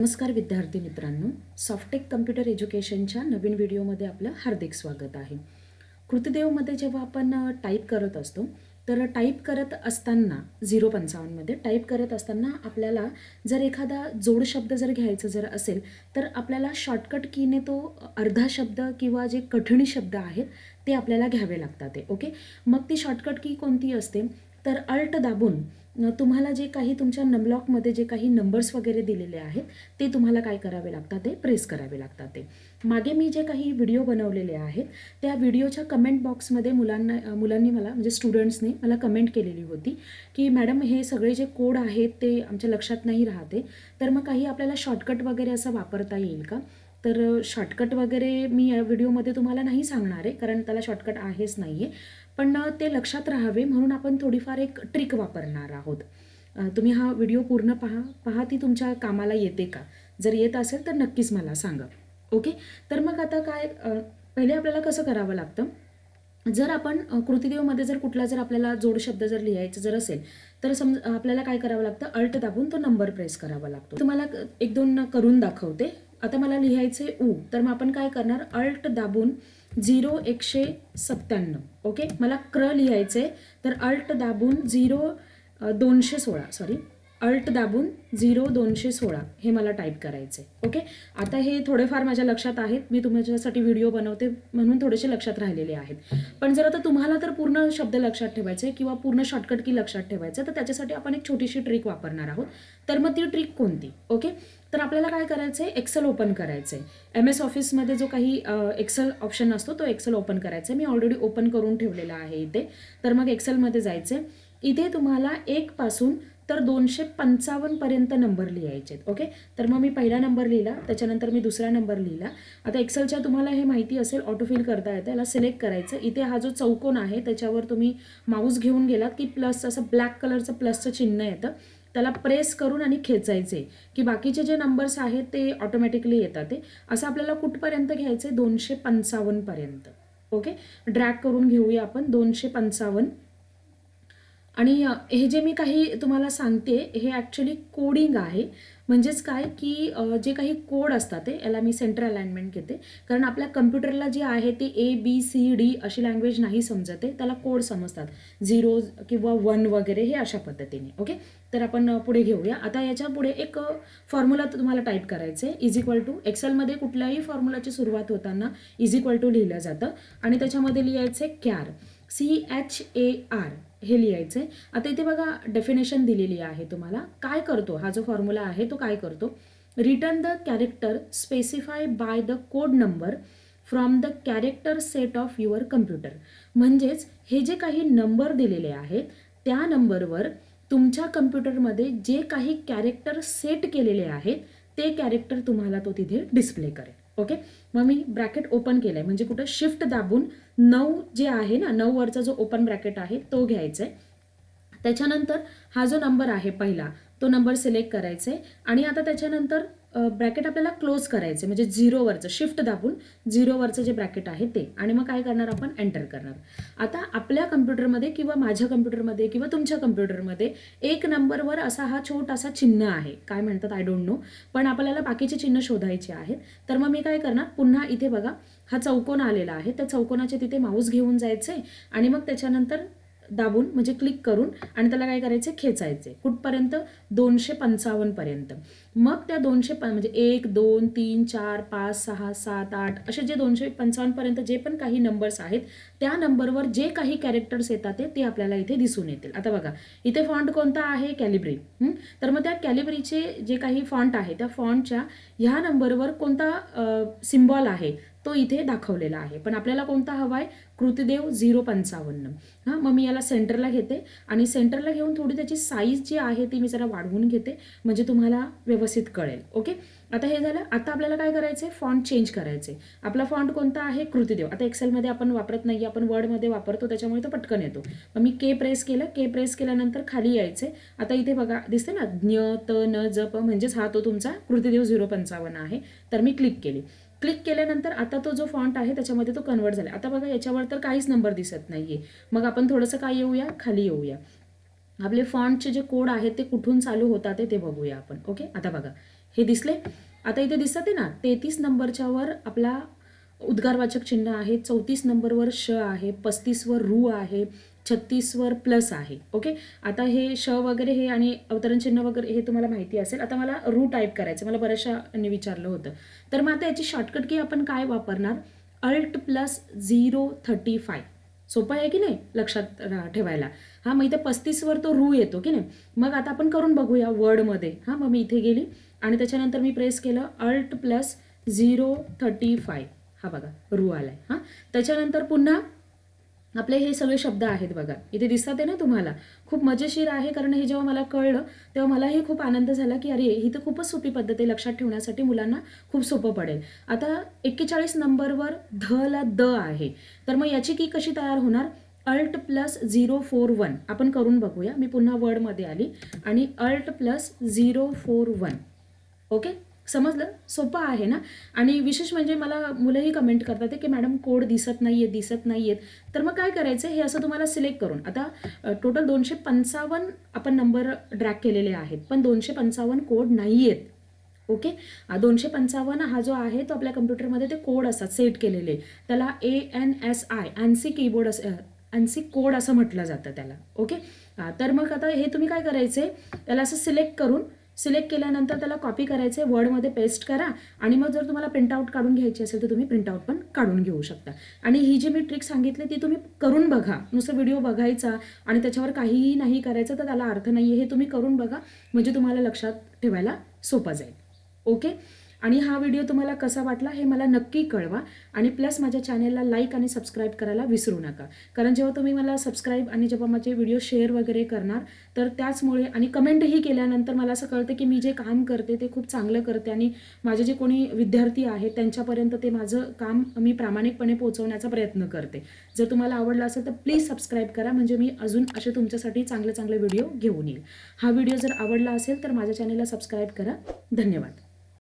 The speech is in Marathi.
नमस्कार विद्यार्थी मित्रांनो सॉफ्टेक कम्प्युटर एज्युकेशनच्या नवीन व्हिडिओमध्ये आपलं हार्दिक स्वागत आहे. कृतदेवमध्ये जेव्हा आपण टाईप करत असतो तर टाईप करत असताना झिरो पंचावन्नमध्ये टाईप करत असताना आपल्याला जर एखादा जोड शब्द जर घ्यायचा जर असेल तर आपल्याला शॉर्टकट कीने तो अर्धा शब्द किंवा जे कठीण शब्द आहेत ते आपल्याला घ्यावे लागतात ते ओके? मग ती शॉर्टकट की कोणती असते? तर अल्ट दाबून तुम्हाला जे काही तुमच्या नमलॉकमध्ये जे काही नंबर्स वगैरे दिलेले आहेत ते तुम्हाला काय करावे लागतात ते? प्रेस करावे लागतात ते. मागे मी जे काही व्हिडिओ बनवलेले आहेत त्या व्हिडिओच्या कमेंट बॉक्समध्ये मुलांना मुलांनी मला म्हणजे स्टुडंट्सनी मला कमेंट केलेली होती की मॅडम हे सगळे जे कोड आहेत ते आमच्या लक्षात नाही राहते. तर मग काही आपल्याला शॉर्टकट वगैरे असं वापरता येईल का? तर शॉर्टकट वगैरे मी या व्हिडिओमध्ये तुम्हाला नाही सांगणार आहे कारण त्याला शॉर्टकट आहेच नाही आहे पण ते लक्षात राहावे म्हणून आपण थोडीफार एक ट्रिक वापरणार आहोत. तुम्ही हा व्हिडिओ पूर्ण पहा पहा ती तुमच्या कामाला येते का? जर येत असेल तर नक्कीच मला सांगा. ओके? तर मग आता काय पहिले आपल्याला कसं करावं लागतं? जर आपण कृतीदेवमध्ये कृतिदेवमध्ये जर कुठला जर आपल्याला जोड शब्द जर लिहायचा जर असेल तर समज आपल्याला काय करावं लागतं? अल्ट दाबून तो नंबर प्रेस करावा लागतो. तुम्हाला एक दोन करून दाखवते. आता मला लिहायचे ऊ तर मग आपण काय करणार? अल्ट दाबून झिरो एकशे सत्त्याण्णव. ओके? मला क्र लिहायचे तर अल्ट दाबून झिरो दोनशे सोळा. सॉरी. अल्ट दाबून झिरो दोनशे सोळा हे मला टाईप करायचे ओके? आता हे थोडेफार माझ्या लक्षात आहेत. मी तुमच्यासाठी व्हिडिओ बनवते म्हणून थोडेसे लक्षात राहिलेले आहेत. पण जर आता तुम्हाला तर पूर्ण शब्द लक्षात ठेवायचे किंवा पूर्ण शॉर्टकट की लक्षात ठेवायचं तर त्याच्यासाठी आपण एक छोटीशी ट्रिक वापरणार आहोत. तर मग ती ट्रिक कोणती? ओके? तर आपल्याला काय करायचं आहे एक्सेल ओपन करायचं आहे एम एस ऑफिसमध्ये जो काही एक्सेल ऑप्शन असतो तो एक्सेल ओपन करायचा आहे मी ऑलरेडी ओपन करून ठेवलेला आहे इथे. तर मग एक्सेलमध्ये जायचं आहे इथे तुम्हाला एकपासून तर दोनशे पंचावन्नपर्यंत नंबर लिहायचे आहेत ओके? तर मग मी पहिला नंबर लिहिला त्याच्यानंतर मी दुसरा नंबर लिहिला. आता एक्सेलच्या तुम्हाला हे माहिती असेल ऑटोफिल करता येतं याला सिलेक्ट करायचं. इथे हा जो चौकोन आहे त्याच्यावर तुम्ही माऊस घेऊन गेलात की प्लस असं ब्लॅक कलरचं प्लसचं चिन्ह येतं. त्याला प्रेस करून आणि खेचायचे की बाकीचे जे नंबर्स आहेत ते ऑटोमॅटिकली येतात ते. असं आपल्याला कुठपर्यंत घ्यायचे दोनशे पंचावन्नपर्यंत ओके? ड्रॅग करून घेऊया आपण दोनशे पंचावन्न. आणि हे जे मी काही तुम्हाला सांगते हे ॲक्च्युली कोडिंग आहे. म्हणजेच काय की जे काही कोड असतात ते याला मी सेंटर अलाइनमेंट घेते. कारण आपल्या कम्प्युटरला जे आहे ते ए बी सी डी अशी लँग्वेज नाही समजत आहे त्याला कोड समजतात. झिरो किंवा वन वगैरे हे अशा पद्धतीने ओके तर आपण पुढे घेऊया. आता याच्यापुढे एक फॉर्म्युला तुम्हाला टाईप करायचं. आहे इज इक्वल टू एक्सेलमध्ये कुठल्याही फॉर्म्युलाची सुरुवात होताना इज इक्वल टू लिहिलं जातं. आणि त्याच्यामध्ये लिहायचं आहे char C H A R हे लिहायचं आहे आता इथे बघा डेफिनेशन दिलेली आहे तुम्हाला. काय करतो? हा जो फॉर्म्युला आहे तो काय करतो? Return the character specify by the code number from the character set of your computer म्हणजेच हे जे काही नंबर दिलेले आहेत त्या नंबरवर तुमच्या कम्प्युटरमध्ये जे काही कॅरेक्टर सेट केलेले आहेत ते कॅरेक्टर तुम्हाला तो तिथे डिस्प्ले करेल. ओके मग मी ब्रॅकेट ओपन केलं आहे म्हणजे कुठं शिफ्ट दाबून नऊ जे आहे ना नऊ वरचा जो ओपन ब्रॅकेट आहे तो घ्यायचा आहे त्याच्यानंतर हा जो नंबर आहे पहिला तो नंबर सिलेक्ट करायचा आहे आणि आता त्याच्यानंतर ब्रॅकेट आपल्याला क्लोज करायचे म्हणजे झिरोवरचं शिफ्ट दाबून झिरोवरचं जे ब्रॅकेट आहे ते. आणि मग काय करणार आपण? एंटर करणार. आता आपल्या कम्प्युटरमध्ये किंवा माझ्या कम्प्युटरमध्ये किंवा तुमच्या कम्प्युटरमध्ये एक नंबरवर असा हा छोटासा चिन्ह आहे. काय म्हणतात? आय डोंट नो पण आपल्याला बाकीचे चिन्ह शोधायचे आहेत. तर मग मी काय करणार? पुन्हा इथे बघा हा चौकोन आलेला आहे. त्या चौकोनाचे तिथे माऊस घेऊन जायचे आणि मग त्याच्यानंतर दाबून म्हणजे क्लिक करून आणि त्याला काय करायचे? खेचायचे. कुठपर्यंत? दोनशे पंचावन्नपर्यंत मग त्या दोनशे प म्हणजे एक दोन तीन चार पाच सहा सात आठ असे जे दोनशे पंचावन्नपर्यंत जे पण काही नंबर्स आहेत त्या नंबरवर जे काही कॅरेक्टर्स येतात ते ते आपल्याला इथे दिसून येतील. आता बघा इथे फॉन्ट कोणता आहे? कॅलिब्री तर मग त्या कॅलिब्रीचे जे काही फॉन्ट आहे त्या फॉन्टच्या ह्या नंबरवर कोणता सिम्बॉल आहे? तो इथे दाखवलेला आहे. पण आपल्याला कोणता हवा आहे कृतिदेव झिरो पंचावन्न. हां मग मी याला सेंटरला घेते आणि सेंटरला घेऊन थोडी त्याची साईज जी आहे ती मी जरा वाढवून घेते म्हणजे तुम्हाला व्यवस्थित कळेल. ओके? आता हे झालं. आता आपल्याला काय करायचं आहे फॉन्ट चेंज करायचे आपला फॉन्ट कोणता आहे? कृतिदेव. आता एक्सेलमध्ये आपण वापरत नाही आपण वर्डमध्ये वापरतो त्याच्यामुळे तो पटकन येतो. मग मी के प्रेस केलं. के प्रेस केल्यानंतर खाली यायचे आता इथे बघा दिसते ना? ज्ञ त न जप म्हणजेच हा तो तुमचा कृतिदेव झिरो पंचावन्न आहे. तर मी क्लिक केली. क्लिक केल्यानंतर आता तो जो फॉन्ट आहे त्याच्यामध्ये तो कन्वर्ट झाला. आता बघा याच्यावर तर काहीच नंबर दिसत नाहीये. मग आपण थोडंसं काय येऊया? खाली येऊया. आपले फॉन्टचे जे कोड आहेत ते कुठून चालू होतात ते- बघूया आपण. ओके? आता बघा. हे दिसले? आता इथे दिसतात आहे ना तेहतीस नंबरच्यावर आपला उद्गारवाचक चिन्ह आहे चौतीस नंबरवर श आहे पस्तीसवर रू आहे छत्तीसवर प्लस आहे ओके? आता हे श वगैरे हे आणि अवतरण चिन्ह वगैरे हे तुम्हाला माहिती असेल. आता मला रू टाईप करायचं मला बऱ्याचशाने विचारलं होतं. तर मग आता याची शॉर्टकट की आपण काय वापरणार? Alt plus zero thirty five सोपं आहे की नाही लक्षात ठेवायला? हां मग इथे पस्तीसवर तो रू येतो की नाही? मग आता आपण करून बघूया वर्डमध्ये हां मग मी इथे गेली आणि त्याच्यानंतर मी प्रेस केलं alt plus zero thirty five हा बघा रू आलाय. हां त्याच्यानंतर पुन्हा आपले हे सगळे शब्द आहेत बघा. इथे दिसतात आहे ना तुम्हाला. खूप मजेशीर आहे कारण हे जेव्हा मला कळलं तेव्हा मलाही खूप आनंद झाला की अरे ही तर खूपच सोपी पद्धत आहे. लक्षात ठेवण्यासाठी मुलांना खूप सोपं पडेल. आता एक्केचाळीस नंबरवर ध ला द आहे. तर मग याची की कशी तयार होणार? Alt plus zero four one. आपण करून बघूया. मी पुन्हा वर्डमध्ये आली. आणि alt plus zero four one. Okay? समजलं? सोपं आहे ना? आणि विशेष म्हणजे मला मुलंही कमेंट करतात की मॅडम कोड दिसत नाही आहेत दिसत नाही आहेत तर मग काय करायचं? हे असं तुम्हाला सिलेक्ट करून. आता टोटल दोनशे पंचावन्न आपण नंबर ड्रॅक केलेले आहेत पण दोनशे पंचावन्न कोड नाही आहेत ओके दोनशे पंचावन्न हा जो आहे तो आपल्या कम्प्युटरमध्ये ते कोड असतात सेट केलेले. त्याला A N S I ANSI keyboard us ANSI code असं म्हटलं जातं त्याला. ओके तर मग आता हे तुम्ही काय करायचे? त्याला असं सिलेक्ट करून सिलेक्ट केल्यानंतर त्याला कॉपी करायचे वर्डमध्ये पेस्ट करा आणि मग जर तुम्हाला प्रिंटआउट काढून घ्यायची असेल तर तुम्ही प्रिंटआउट पण काढून घेऊ शकता. आणि ही जी मी ट्रिक सांगितली ती तुम्ही करून बघा. नुसतं व्हिडिओ बघायचा आणि त्याच्यावर काहीही नाही करायचं तर त्याला अर्थ नाही आहे हे तुम्ही करून बघा. म्हणजे तुम्हाला लक्षात ठेवायला सोपं जाईल. ओके आणि हा व्हिडिओ तुम्हाला कसा वाटला हे मला नक्की कळवा. आणि प्लस माझ्या चॅनेलला लाईक आणि सबस्क्राईब करायला विसरू नका. कारण जेव्हा तुम्ही मला सबस्क्राईब आणि जेव्हा माझे व्हिडिओ शेअर वगैरे करणार तर त्याचमुळे आणि कमेंटही केल्यानंतर मला असं कळतं की मी जे काम करते ते खूप चांगलं करते आणि माझे जे कोणी विद्यार्थी आहेत त्यांच्यापर्यंत ते माझं काम मी प्रामाणिकपणे पोहोचवण्याचा प्रयत्न करते. जर तुम्हाला आवडलं असेल तर प्लीज सबस्क्राईब करा. म्हणजे मी अजून असे तुमच्यासाठी चांगले चांगले व्हिडिओ घेऊन येईल. हा व्हिडिओ जर आवडला असेल तर माझ्या चॅनेलला सबस्क्राईब करा. धन्यवाद.